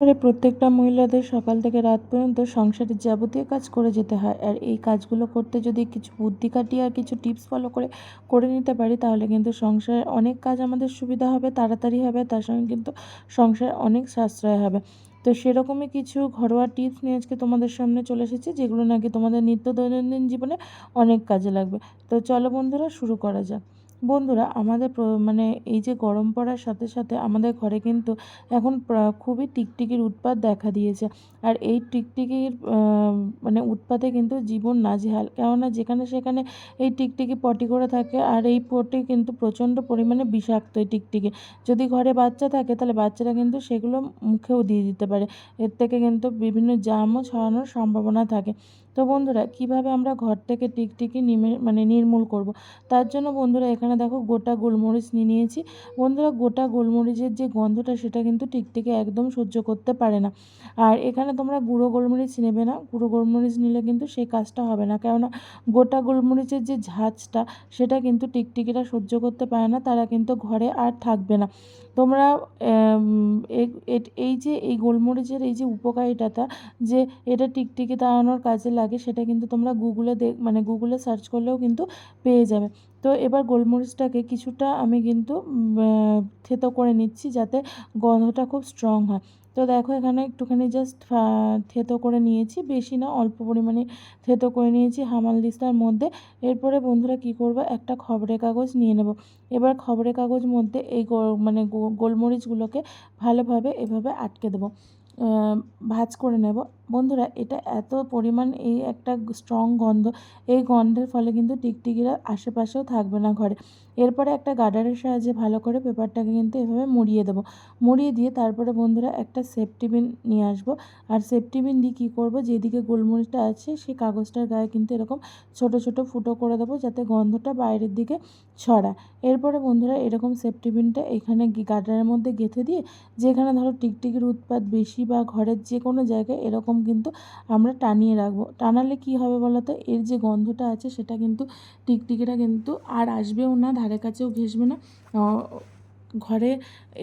করে প্রত্যেকটা মহিলাদের সকাল থেকে রাত পর্যন্ত সংসারের যাবতীয় কাজ করে যেতে হয়। আর এই কাজগুলো করতে যদি কিছু বুদ্ধি কাটিয়ে আর কিছু টিপস ফলো করে করে নিতে পারি, তাহলে কিন্তু সংসারের অনেক কাজ আমাদের সুবিধা হবে, তাড়াতাড়ি হবে, তার সঙ্গে কিন্তু সংসার অনেক সাশ্রয় হবে। তো সেরকমই কিছু ঘরোয়া টিপস নিয়ে আজকে তোমাদের সামনে চলে এসেছি, যেগুলো নাকি তোমাদের নিত্য দৈনন্দিন জীবনে অনেক কাজে লাগবে। তো চলো বন্ধুরা, শুরু করা যাক। বন্ধুরা, আমাদের মানে এই যে গরম পড়ার সাথে সাথে আমাদের ঘরে কিন্তু এখন খুবই টিকটিকির উৎপাত দেখা দিয়েছে। আর এই টিকটিকির মানে উৎপাতে কিন্তু জীবন নাজেহাল। কেননা যেখানে সেখানে এই টিকটিকি পটি করে থাকে আর এই পটি কিন্তু প্রচণ্ড পরিমাণে বিষাক্ত এই টিকটিকি। যদি ঘরে বাচ্চা থাকে তাহলে বাচ্চারা কিন্তু সেগুলো মুখেও দিয়ে দিতে পারে। এর থেকে কিন্তু বিভিন্ন জামও ছড়ানোর সম্ভাবনা থাকে। তো বন্ধুরা, কীভাবে আমরা ঘর থেকে টিকটিকি নিমে মানে নির্মূল করব। তার জন্য বন্ধুরা, এখানে দেখো গোটা গোলমরিচ নিয়ে নিয়েছি। বন্ধুরা, গোটা গোলমরিচের যে গন্ধটা, সেটা কিন্তু টিকটিকি একদম সহ্য করতে পারে না। আর এখানে তোমরা গুঁড়ো গোলমরিচ নেবে না। গুঁড়ো গোলমরিচ নিলে কিন্তু সেই কাজটা হবে না। কেননা, গোটা গোলমরিচের যে ঝাঁঝটা সেটা কিন্তু টিকটিকিরা সহ্য করতে পারে না। তারা কিন্তু ঘরে আর থাকবে না। তোমরা এই যে, এই গোলমরিচের এই যে উপকারিতাটা, যে এটা টিকটিকি তাড়ানোর কাজে লাগে সেটা কিন্তু তোমরা গুগলে দেখ মানে গুগলে সার্চ করলেও কিন্তু পেয়ে যাবে। তো এবার গোলমরিচটাকে কিছুটা আমি কিন্তু থেতো করে নিচ্ছি যাতে গন্ধটা খুব স্ট্রং হয়। তো দেখো এখানে একটুখানি জাস্ট থেতো করে নিয়েছি। বেশি না, অল্প পরিমাণে থেতো করে নিয়েছি হামাল দিস্তার মধ্যে। এরপরে বন্ধুরা কি করব? একটা খবরের কাগজ নিয়ে নেব। এবার খবরের কাগজ মধ্যে এই মানে গোলমরিচগুলোকে ভালোভাবে এভাবে আটকে দেবো। ভাঁজ করে নেব। বন্ধুরা, এটা এত পরিমাণ এই একটা স্ট্রং গন্ধ। এই গন্ধের ফলে কিন্তু টিকটিকিরা আশেপাশেও থাকবে না ঘরে। এরপরে একটা গার্ডারের সাহায্যে ভালো করে পেপারটাকে কিন্তু এভাবে মুড়িয়ে দেবো। মুড়িয়ে দিয়ে তারপরে বন্ধুরা একটা সেফটি বিন নিয়ে আসব। আর সেফটি বিন দিয়ে কী করব? যেদিকে গোলমরিচটা আছে, সেই কাগজটার গায়ে কিন্তু এরকম ছোট ছোট ফুটো করে দেবো যাতে গন্ধটা বাইরের দিকে ছড়ায়। এরপরে বন্ধুরা এরকম সেফটি বিনটা এখানে গার্ডারের মধ্যে গেঁথে দিয়ে যেখানে ধরো টিকটিকির উৎপাত বেশি বা ঘরের যে কোনো জায়গায় এরকম কিন্তু আমরা টানিয়ে রাখব। টানালে কি হবে বলো তো এর যে গন্ধটা আছে সেটা কিন্তু টিকটিকিটা কিন্তু আর আসবেও না, ধারে কাছেও ঘেসবে না। ঘরে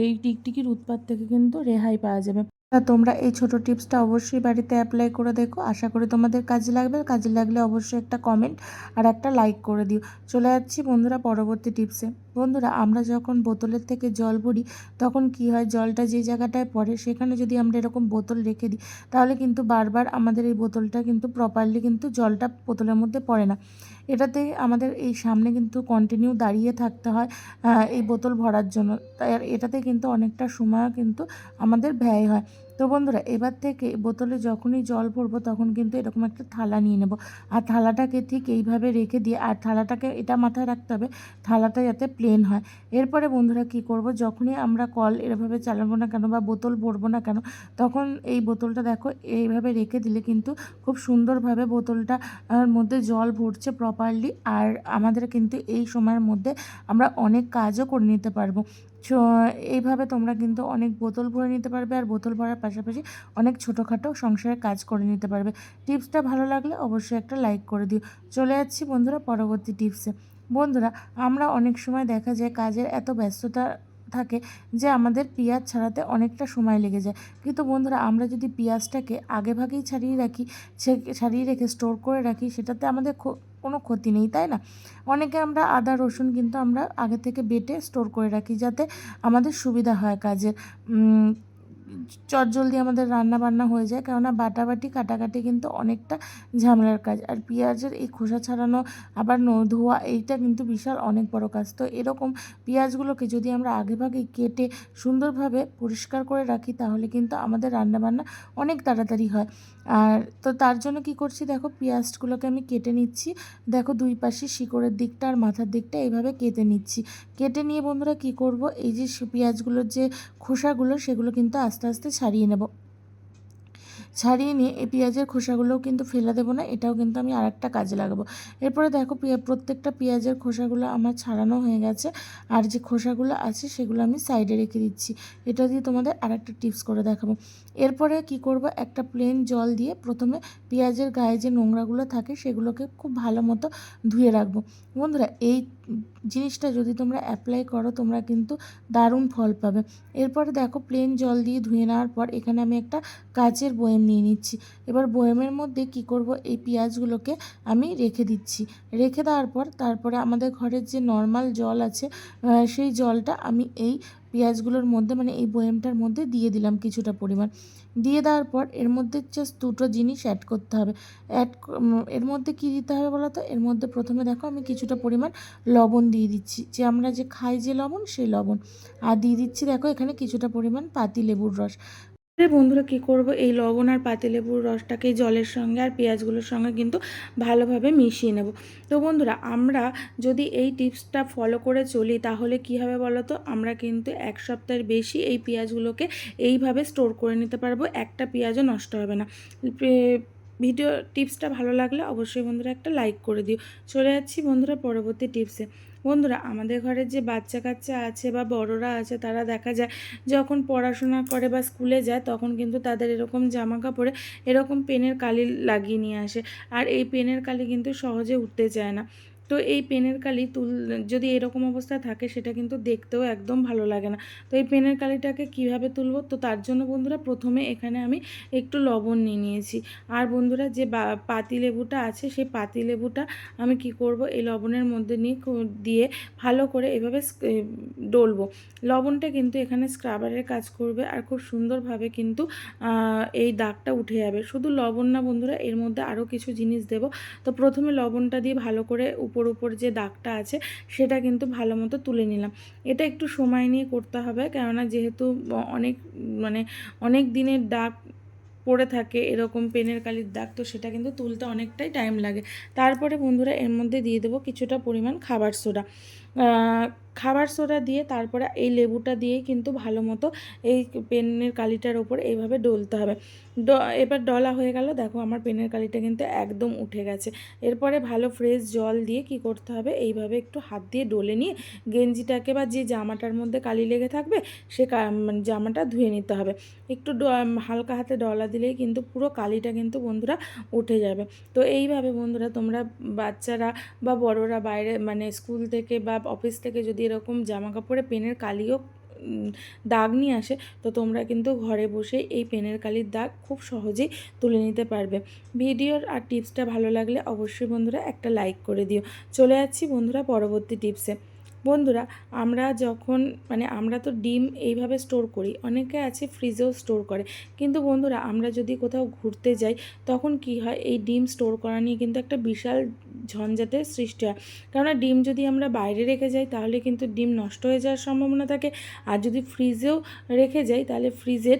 এই টিকটিকির উৎপাত থেকে কিন্তু রেহাই পাওয়া যাবে। তোমরা এই ছোট টিপসটা অবশ্যই বাড়িতে অ্যাপ্লাই করে দেখো। আশা করি তোমাদের কাজে লাগবে। কাজে লাগলে অবশ্যই একটা কমেন্ট আর একটা লাইক করে দিও। চলে যাচ্ছি বন্ধুরা পরবর্তী টিপসে। বন্ধুরা, আমরা যখন বোতলের থেকে জল ভরি, তখন কি হয়, জলটা যে জায়গাটায় পড়ে, সেখানে যদি আমরা এরকম বোতল রেখে দিই, তাহলে কিন্তু বারবার আমাদের এই বোতলটা কিন্তু প্রপারলি কিন্তু জলটা বোতলের মধ্যে পড়ে না। এটাতে আমাদের এই সামনে কিন্তু কন্টিনিউ দাঁড়িয়ে থাকতে হয় এই বোতল ভরার জন্য। এটাতে কিন্তু অনেকটা সময় কিন্তু আমাদের ব্যয় হয়। তো বন্ধুরা, এবার থেকে বোতলে যখনই জল ভরবো তখন কিন্তু এরকম একটা থালা নিয়ে নেব। আর থালাটাকে ঠিক এইভাবে রেখে দিয়ে, আর থালাটাকে এটা মাথায় রাখতে হবে, থালাটা যাতে প্লেন হয়। এরপরে বন্ধুরা কি করব, যখনই আমরা কল এভাবে চালাবো না কেন বা বোতল ভরবো না কেন, তখন এই বোতলটা দেখো, এইভাবে রেখে দিলে কিন্তু খুব সুন্দরভাবে বোতলটা মধ্যে জল ভরছে প্রপারলি আর আমাদের কিন্তু এই সময়ের মধ্যে আমরা অনেক কাজও করে নিতে পারব। এইভাবে তোমরা কিন্তু অনেক বোতল ভরে নিতে পারবে আর বোতল ভরার পাশাপাশি অনেক ছোটোখাটো সংসারের কাজ করে নিতে পারবে। টিপসটা ভালো লাগলে অবশ্যই একটা লাইক করে দিও। চলে যাচ্ছি বন্ধুরা পরবর্তী টিপসে। বন্ধুরা, আমরা অনেক সময় দেখা যায় কাজের এত ব্যস্ততা থাকে যে আমাদের পেঁয়াজ ছাড়াতে অনেকটা সময় লেগে যায়। কিন্তু বন্ধুরা, আমরা যদি পেঁয়াজটাকে আগে ভাগেই ছাড়িয়ে রাখি ছাড়িয়ে রেখে স্টোর করে রাখি, সেটাতে আমাদের কোনো ক্ষতি নেই, তাই না? অনেকে আমরা আদা, রসুন কিন্তু আমরা আগে থেকে বেটে স্টোর করে রাখি যাতে আমাদের সুবিধা হয় কাজের। চটজলদি আমাদের রান্না বান্না হয়ে যায়, কেননা বাটাবাটি, কাটাকাটি কিন্তু অনেকটা ঝামেলার কাজ। আর পেঁয়াজের এই খোসা ছাড়ানো, আবার ধোয়া, এইটা কিন্তু বিশাল অনেক বড় কাজ। তো এরকম পেঁয়াজগুলোকে যদি আমরা আগেভাগেই কেটে সুন্দরভাবে পরিষ্কার করে রাখি, তাহলে কিন্তু আমাদের রান্নাবান্না অনেক তাড়াতাড়ি হয়। আর তো তার জন্য কি করছি দেখো, পেঁয়াজগুলোকে আমি কেটে নিচ্ছি। দেখো দুই পাশে শিকড়ের দিকটা আর মাথার দিকটা এইভাবে কেটে নিচ্ছি। কেটে নিয়ে বন্ধুরা কি করব? এই যে পেঁয়াজগুলোর যে খোসাগুলো, সেগুলো কিন্তু আস্তে আস্তে ছাড়িয়ে নেব। ছাড়িয়ে নিয়ে এই পেঁয়াজের খোসাগুলোও কিন্তু ফেলে দেবো না, এটাও কিন্তু আমি আর একটা কাজে লাগাবো। এরপরে দেখো প্রত্যেকটা পেঁয়াজের খোসাগুলো আমার ছাড়ানো হয়ে গেছে, আর যে খোসাগুলো আছে সেগুলো আমি সাইডে রেখে দিচ্ছি। এটা দিয়ে তোমাদের আর একটা টিপস করে দেখাবো। এরপরে কি করব? একটা প্লেন জল দিয়ে প্রথমে পেঁয়াজের গায়ে যে নোংরাগুলো থাকে সেগুলোকে খুব ভালো মতো ধুয়ে রাখব। বন্ধুরা, এই জিনিসটা যদি তোমরা অ্যাপ্লাই করো, তোমরা কিন্তু দারুণ ফল পাবে। এরপরে দেখো প্লেন জল দিয়ে ধুয়ে নেওয়ার পর এখানে আমি একটা কাচের বয়েম নিয়ে নিচ্ছি। এবার বয়েমের মধ্যে কি করব? এই পেঁয়াজগুলোকে আমি রেখে দিচ্ছি। রেখে দেওয়ার পর তারপরে আমাদের ঘরের যে নর্মাল জল আছে সেই জলটা আমি এই পেঁয়াজগুলোর মধ্যে মানে এই বয়েমটার মধ্যে দিয়ে দিলাম কিছুটা পরিমাণ। দিয়ে দেওয়ার পর এর মধ্যে জাস্ট দুটো জিনিস অ্যাড করতে হবে। অ্যাড এর মধ্যে কি দিতে হবে বলো তো এর মধ্যে প্রথমে দেখো আমি কিছুটা পরিমাণ লবণ দিয়ে দিচ্ছি। যে আমরা যে খাই যে লবণ, সেই লবণ। আর দিয়ে দিচ্ছি দেখো এখানে কিছুটা পরিমাণ পাতি লেবুর রস। বন্ধুরা, কী করব? এই লবণ আর পাতিলেবুর রসটাকে জলের সঙ্গে আর পেঁয়াজগুলোর সঙ্গে কিন্তু ভালোভাবে মিশিয়ে নেব। তো বন্ধুরা, আমরা যদি এই টিপসটা ফলো করে চলি, তাহলে কি হবে বলো তো আমরা কিন্তু এক সপ্তাহের বেশি এই পেঁয়াজগুলোকে এইভাবে স্টোর করে নিতে পারব, একটা পেঁয়াজও নষ্ট হবে না। ভিডিও টিপসটা ভালো লাগলে অবশ্যই বন্ধুরা একটা লাইক করে দিও। চলে যাচ্ছি বন্ধুরা পরবর্তী টিপসে। বন্ধুরা, আমাদের ঘরে যে বাচ্চা কাচ্চা আছে বা বড়রা আছে, তারা দেখা যায় যখন পড়াশোনা করে বা স্কুলে যায়, তখন কিন্তু তাদের এরকম জামা কাপড়ে এরকম পেনের কালি লাগিয়ে নিয়ে আসে। আর এই পেনের কালি কিন্তু সহজে উঠতে চায় না। তো এই পেনের কালি তুল, যদি এরকম অবস্থায় থাকে সেটা কিন্তু দেখতেও একদম ভালো লাগে না। তো এই পেনের কালিটাকে কীভাবে তুলব? তো তার জন্য বন্ধুরা প্রথমে এখানে আমি একটু লবণ নিয়ে নিয়েছি। আর বন্ধুরা যে পাতি লেবুটা আছে সেই পাতি লেবুটা আমি কি করব? এই লবণের মধ্যে নিয়ে দিয়ে ভালো করে এভাবে ডলবো। লবণটা কিন্তু এখানে স্ক্রাবারের কাজ করবে আর খুব সুন্দরভাবে কিন্তু এই দাগটা উঠে যাবে। শুধু লবণ না বন্ধুরা, এর মধ্যে আরও কিছু জিনিস দেব। তো প্রথমে লবণটা দিয়ে ভালো করে উপর উপর যে দাগটা আছে, সেটা কিন্তু ভালো মতো তুলে নিলাম। এটা একটু সময় নিয়ে করতে হবে, কেননা যেহেতু অনেক মানে অনেক দিনের দাগ পড়ে থাকে, এরকম পেনের কালির দাগ, তো সেটা কিন্তু তুলতে অনেকটাই টাইম লাগে। তারপরে বন্ধুরা, এর মধ্যে দিয়ে দেবো কিছুটা পরিমাণ খাবার সোডা। খাবার সোডা দিয়ে তারপরে এই লেবুটা দিয়ে কিন্তু ভালো মতো এই পেনের কালিটার ওপর এইভাবে ডলতে হবে। এবার ডলা হয়ে গেল। দেখো আমার পেনের কালিটা কিন্তু একদম উঠে গেছে। এরপরে ভালো ফ্রেশ জল দিয়ে কি করতে হবে? এইভাবে একটু হাত দিয়ে ডলে নিয়ে গেঞ্জিটাকে বা যে জামাটার মধ্যে কালি লেগে থাকবে, সে মানে জামাটা ধুয়ে নিতে হবে। একটু হালকা হাতে ডলা দিলেই কিন্তু পুরো কালিটা কিন্তু বন্ধুরা উঠে যাবে। তো এইভাবে বন্ধুরা তোমরা বাচ্চারা বা বড়রা বাইরে মানে স্কুল থেকে বা অফিস থেকে যদি এরকম জামা কাপড়ে পেনের কালিও দাগ নিয়ে আসে, তো তোমরা কিন্তু ঘরে বসে এই পেনের কালির দাগ খুব সহজেই তুলে নিতে পারবে। ভিডিওর আর টিপসটা ভালো লাগলে অবশ্যই বন্ধুরা একটা লাইক করে দিও। চলে যাচ্ছি বন্ধুরা পরবর্তী টিপসে। বন্ধুরা, আমরা যখন মানে আমরা তো ডিম এইভাবে স্টোর করি, অনেকে আছে ফ্রিজেও স্টোর করে। কিন্তু বন্ধুরা, আমরা যদি কোথাও ঘুরতে যাই, তখন কি হয়, এই ডিম স্টোর করা নিয়ে কিন্তু একটা বিশাল ঝঞ্ঝাটের সৃষ্টি হয়। কেননা ডিম যদি আমরা বাইরে রেখে যাই, তাহলে কিন্তু ডিম নষ্ট হয়ে যাওয়ার সম্ভাবনা থাকে। আর যদি ফ্রিজেও রেখে যাই, তাহলে ফ্রিজের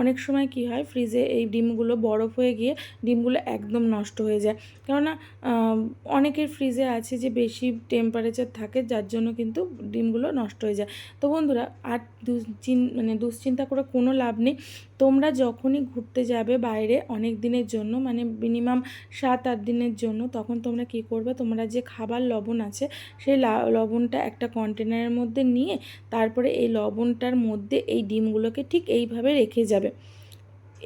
অনেক সময় কি হয় ফ্রিজে এই ডিমগুলো বরফ হয়ে গিয়ে ডিমগুলো একদম নষ্ট হয়ে যায়। কেননা অনেকের ফ্রিজে আছে যে বেশি টেম্পারেচার থাকে যার জন্য কিন্তু ডিমগুলো নষ্ট হয়ে যায়। তো বন্ধুরা, আর দুশ্চিন মানে দুশ্চিন্তা করে কোনো লাভ নেই। তোমরা যখনই ঘুরতে যাবে বাইরে অনেক দিনের জন্য মানে মিনিমাম সাত আট দিনের জন্য, তখন তোমরা কি করবে? তোমরা যে খাবার লবণ আছে, সেই লবণটা একটা কন্টেনারের মধ্যে নিয়ে, তারপরে এই লবণটার মধ্যে এই ডিমগুলোকে ঠিক এইভাবে রেখে যাবে।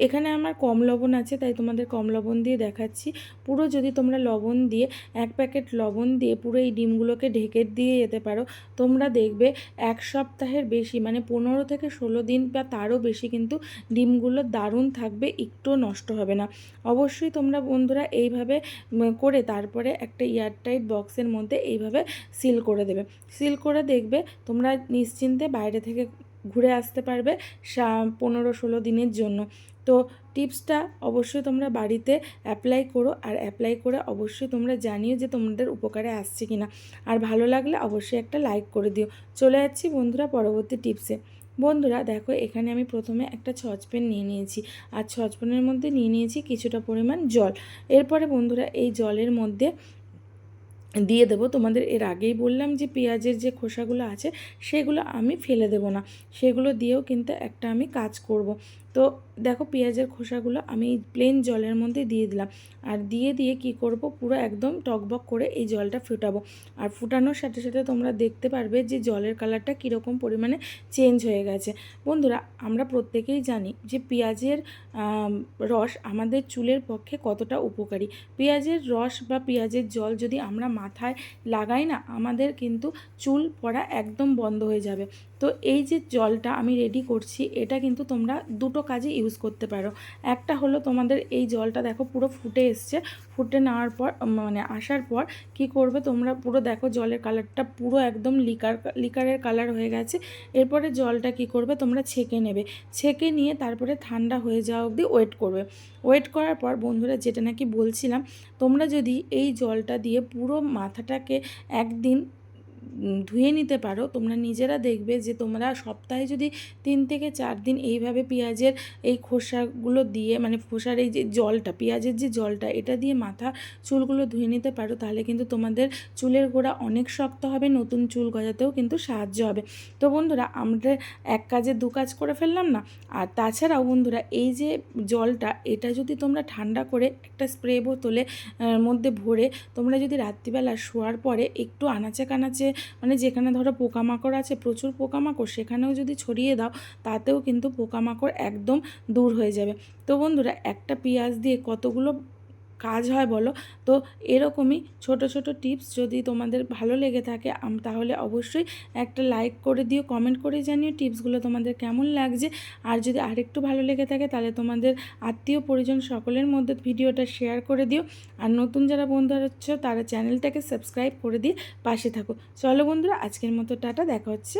এখানে আমার কম লবণ আছে, তাই তোমাদের কম লবণ দিয়ে দেখাচ্ছি। পুরো যদি তোমরা লবণ দিয়ে, এক প্যাকেট লবণ দিয়ে পুরো এই ডিমগুলোকে ঢেকে দিয়ে যেতে পারো, তোমরা দেখবে এক সপ্তাহের বেশি মানে পনেরো থেকে ষোলো দিন বা তারও বেশি কিন্তু ডিমগুলো দারুণ থাকবে, একটুও নষ্ট হবে না। অবশ্যই তোমরা বন্ধুরা এইভাবে করে তারপরে একটা এয়ারটাইট বক্সের মধ্যে এইভাবে সিল করে দেবে। সিল করে দেখবে তোমরা নিশ্চিন্তে বাইরে থেকে ঘুরে আসতে পারবে পনেরো ষোলো দিনের জন্য। তো টিপসটা অবশ্যই তোমরা বাড়িতে অ্যাপ্লাই করো আর অ্যাপ্লাই করে অবশ্যই তোমরা জানিও যে তোমাদের উপকারে আসছে কি না আর ভালো লাগলে অবশ্যই একটা লাইক করে দিও। চলে যাচ্ছি বন্ধুরা পরবর্তী টিপসে। বন্ধুরা দেখো এখানে আমি প্রথমে একটা সসপ্যান নিয়ে নিয়েছি। আর সসপ্যানের মধ্যে নিয়ে নিয়েছি কিছুটা পরিমাণ জল। এরপরে বন্ধুরা এই জলের মধ্যে দিয়ে দেবো। তোমাদের এর আগেই বললাম যে পেঁয়াজের যে খোসাগুলো আছে, সেগুলো আমি ফেলে দেবো না। সেগুলো দিয়েও কিন্তু একটা আমি কাজ করব। তো দেখো পেঁয়াজের খোসাগুলো আমি প্লেন জলের মধ্যে দিয়ে দিলাম। আর দিয়ে দিয়ে কি করব? পুরো একদম টকবক করে এই জলটা ফুটাবো। আর ফুটানোর সাথে সাথে তোমরা দেখতে পারবে যে জলের কালারটা কীরকম পরিমাণে চেঞ্জ হয়ে গেছে। বন্ধুরা, আমরা প্রত্যেকেই জানি যে পেঁয়াজের রস আমাদের চুলের পক্ষে কতটা উপকারী। পেঁয়াজের রস বা পেঁয়াজের জল যদি আমরা মাথায় লাগাই না, আমাদের কিন্তু চুল পড়া একদম বন্ধ হয়ে যাবে। তো এই যে জলটা আমি রেডি করছি, এটা কিন্তু তোমরা দুটো কাজে ইউজ করতে পারো। একটা হলো তোমাদের এই জলটা দেখো পুরো ফুটে এসছে। ফুটে নেওয়ার পর মানে আসার পর কি করবে তোমরা পুরো দেখো জলের কালারটা পুরো একদম লিকার লিকারের কালার হয়ে গেছে। এরপরে জলটা কি করবে তোমরা ছেঁকে নেবে। ছেঁকে নিয়ে তারপরে ঠান্ডা হয়ে যাওয়া অবধি ওয়েট করবে। ওয়েট করার পর বন্ধুরা যেটা নাকি বলছিলাম, তোমরা যদি এই জলটা দিয়ে পুরো মাথাটাকে একদিন ধুয়ে নিতে পারো, তোমরা নিজেরা দেখবে যে তোমরা সপ্তাহে যদি তিন থেকে চার দিন এইভাবে পেঁয়াজের এই খোসাগুলো দিয়ে মানে খোসার এই যে জলটা, পেঁয়াজের যে জলটা, এটা দিয়ে মাথা চুলগুলো ধুয়ে নিতে পারো, তাহলে কিন্তু তোমাদের চুলের গোড়া অনেক শক্ত হবে, নতুন চুল গজাতেও কিন্তু সাহায্য হবে। তো বন্ধুরা, আমরা এক কাজে দু কাজ করে ফেললাম না? আর তাছাড়াও বন্ধুরা, এই যে জলটা, এটা যদি তোমরা ঠান্ডা করে একটা স্প্রে বোতলে মধ্যে ভরে তোমরা যদি রাত্রিবেলা শোয়ার পরে একটু আনাচে কানাচে মানে যেখানে ধরো পোকামাকড় আছে, প্রচুর পোকামাকড়, সেখানেও যদি ছড়িয়ে দাও, তাতেও কিন্তু পোকামাকড় একদম দূর হয়ে যাবে। তো বন্ধুরা, একটা পেঁয়াজ দিয়ে কতগুলো কাজ হয় বলো। তো এরকমই ছোট ছোট টিপস যদি তোমাদের ভালো লেগে থাকে তাহলে অবশ্যই একটা লাইক করে দিও, কমেন্ট করে জানিও টিপসগুলো তোমাদের কেমন লাগছে। আর যদি আরেকটু ভালো লেগে থাকে, তাহলে তোমাদের আত্মীয় পরিজন সকলের মধ্যে ভিডিওটা শেয়ার করে দিও। আর নতুন যারা বন্ধুরা হচ্ছে তারা চ্যানেলটাকে সাবস্ক্রাইব করে দিয়ে পাশে থাকো। চলো বন্ধুরা, আজকের মতো টাটা, দেখা হচ্ছে।